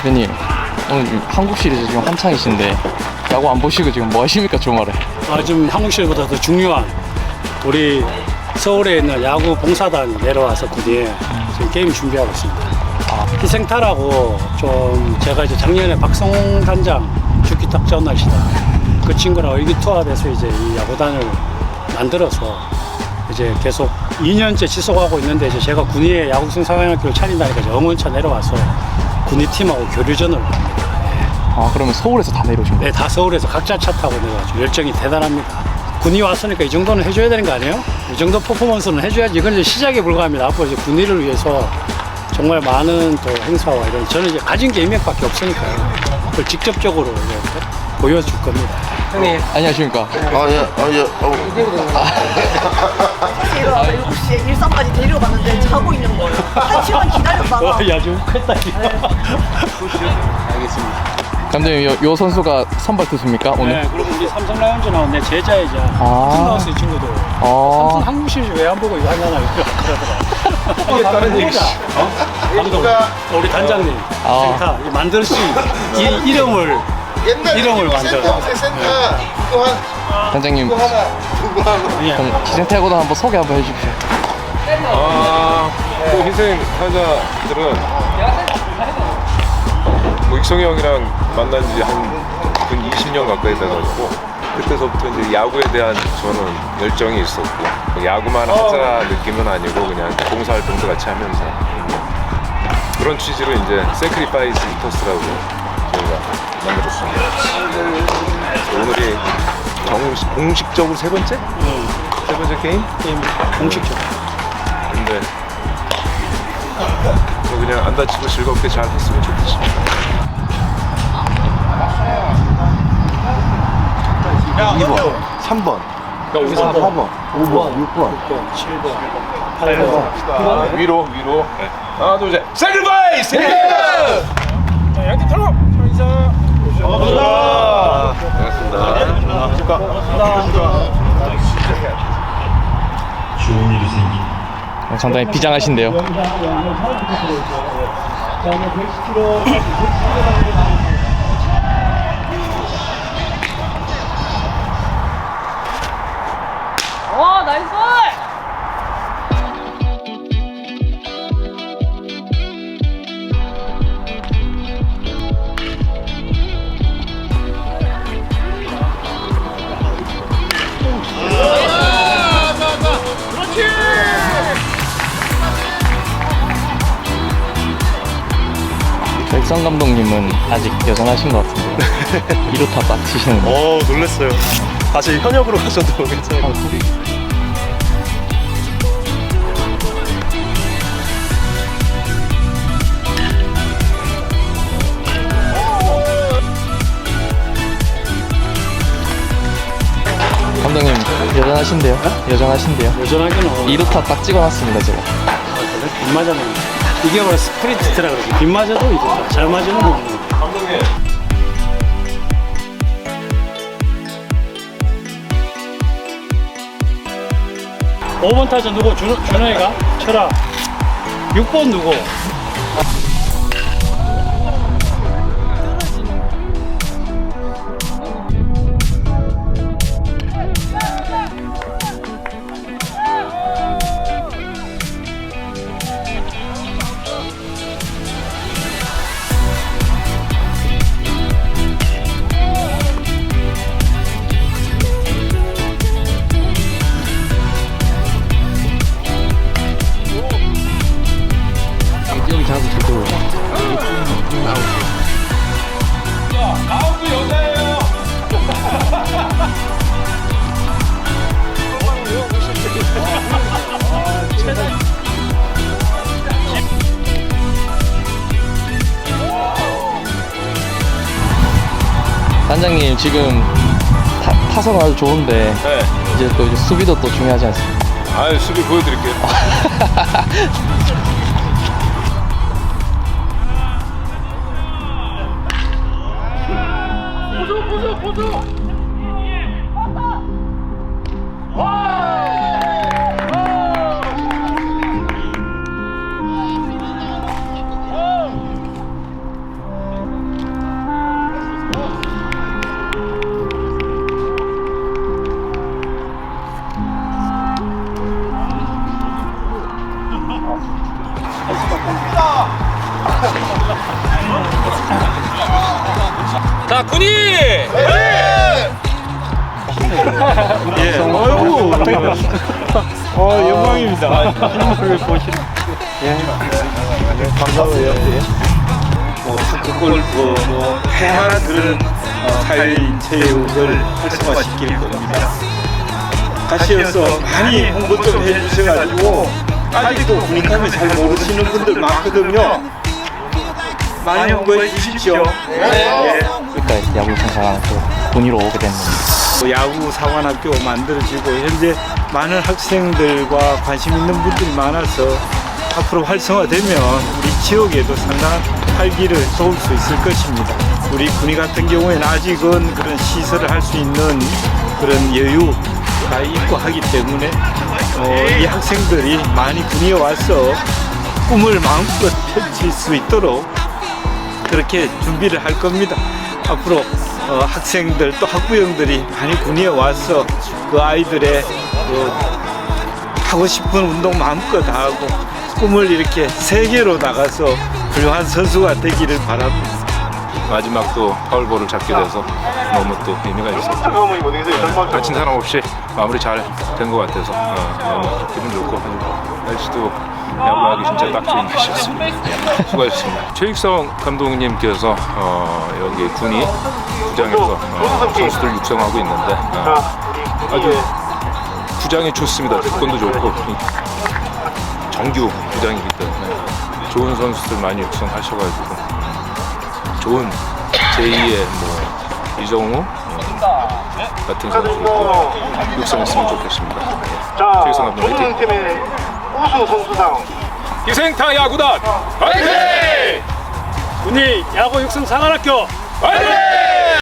대표님 오늘 지금 한국 시리즈 지금 한창이신데 야구 안 보시고 지금 뭐 하십니까 주말에? 아, 지금 한국 시리즈보다 더 중요한 우리 서울에 있는 야구 봉사단이 내려와서 군에 지금 게임 준비하고 있습니다. 아. 희생타라고 좀 제가 이제 작년에 박성홍 단장 죽기 딱 전날이시다. 그 친구랑 의기투합해서 이제 이 야구단을 만들어서 이제 계속 2년째 지속하고 있는데 이제 제가 군위에 야구생 사관학교를 차린다니까 이제 응원차 내려와서 군위 팀하고 교류전을 아 그러면 서울에서 다 내려오신 거예요? 네, 다 서울에서 각자 차 타고 내려가지고 열정이 대단합니다. 군이 왔으니까 이 정도는 해줘야 되는 거 아니에요? 이 정도 퍼포먼스는 해줘야지. 이건 이제 시작에 불과합니다. 앞으로 이제 군의를 위해서 정말 많은 또 행사와 이런 저는 이제 가진 게 인맥밖에 없으니까요. 그걸 직접적으로 이제 보여줄 겁니다. 형님 안녕하십니까? 아, 예, 아, 예. 어, 일어나서 7시에 일산까지 데려갔는데 자고 있는 거예요. 한 시간 기다렸다가 어, 야, 좀 웃겠다, 이거. 감독님 요, 요 선수가 선발 투수입니까 오늘? 네, 그리고 우리 삼성 라이온즈 나온 내 제자이자 아. 같은 나왔어, 이 친구도. 삼성 아 한국 시리즈 왜 안 보고 이거 하냐나 그러더라. 이게 다른 얘기다. 어? 감독, 우리 단장님, 아. 센터 이 만들 수 이, 이름을 옛날 이름을 만들어. 센터, 새 센터. 그거 한, 단장님 그거 하나, 그거 하나. 예. 그럼 희생태고도 한번 소개 한번 해주십시오. 아, 그 희생 타자들은 뭐 익성이 형이랑 만난 지한근 20년 가까이 돼가지고 그때서부터 이제 야구에 대한 저는 열정이 있었고 뭐 야구만 하자 느낌은 아니고 그냥 봉사활동도 같이 하면서 그런 취지로 이제 세크리파이스 히터스라고 저희가 만들었습니다. 그래서 오늘이 정식, 공식적으로 세 번째? 세 번째 게임? 게임 공식적으로. 근데 뭐 그냥 안 다치고 즐겁게 잘 했으면 좋겠습니다. 2번, 3번, 여기서 4번, 5번, 6번. 7번, 8번. 위로 위로. 하나 둘 셋. 세크리파이스! 양팀 털어. 인사. 반갑습니다. 어, 상당히 비장하신데요. 와 나이스! 백성 감독님은 아직 여전하신 것 같은데 1루타 딱 치시는 거. 어 놀랬어요. 다시 현역으로 가셔도 괜찮을 것 같아요. 감독님 여전하신데요? 여전하신데요? 여전하게는 2루타 딱 찍어놨습니다 제가. 빗 맞아는 이게 바로 스프린트라 그러지. 빗 맞아도 이제 잘 맞으면 뭐. 감독님. 오번 타자 누구? 준, 준호이가? 철아. 6번 누구? 단장님 지금 타, 타선 아주 좋은데 네. 이제 또 이제 수비도 또 중요하지 않습니까? 아 수비 보여드릴게요. 보조 보조 보조. 자, 군이! 어, 영광입니다. 골프, 뭐 다양한 그런 어, 사회 체육을 활성화시킬 겁니다. 다시어서 많이 홍보 좀 해주셔가지고 아직도 군인감을 잘 모르시는 분들 많거든요. 많이 홍보해 주십시오. 네. 그러니까 야구 생각하고 군위로 오게 됐는데 뭐 야구 사관학교 만들어지고 현재 많은 학생들과 관심 있는 분들이 많아서 앞으로 활성화되면 우리 지역에도 상당한 활기를 도울 수 있을 것입니다. 우리 군위 같은 경우에는 아직은 그런 시설을 할 수 있는 그런 여유가 있고 하기 때문에 어, 이 학생들이 많이 군위에 와서 꿈을 마음껏 펼칠 수 있도록 그렇게 준비를 할 겁니다. 앞으로 어, 학생들 또 학부형들이 많이 군위에 와서 그 아이들의 그 하고 싶은 운동 마음껏 다 하고 꿈을 이렇게 세계로 나가서 훌륭한 선수가 되기를 바랍니다. 마지막 또 파울볼을 잡게 돼서 너무 또 의미가 있었고 다친 사람 없이 마무리 잘 된 것 같아서 어, 너무 기분 좋고 날씨도 야구하기 진짜 딱 좋은 날씨였습니다. 예, 수고하셨습니다. 최익성 감독님께서 어, 여기 군이 구장에서 어, 선수들 육성하고 있는데 어, 아주 구장이 좋습니다. 조건도 좋고 이 정규 구장이기 때문에 좋은 선수들 많이 육성하셔가지고 좋은 제2의 뭐 이정우 어, 같은 선수도 육성했으면 좋겠습니다. 예. 최희성 감독 화이팅! 우수 선수상 기생타 야구단 화이팅! 군이 야구 육성 사관학교 화이팅!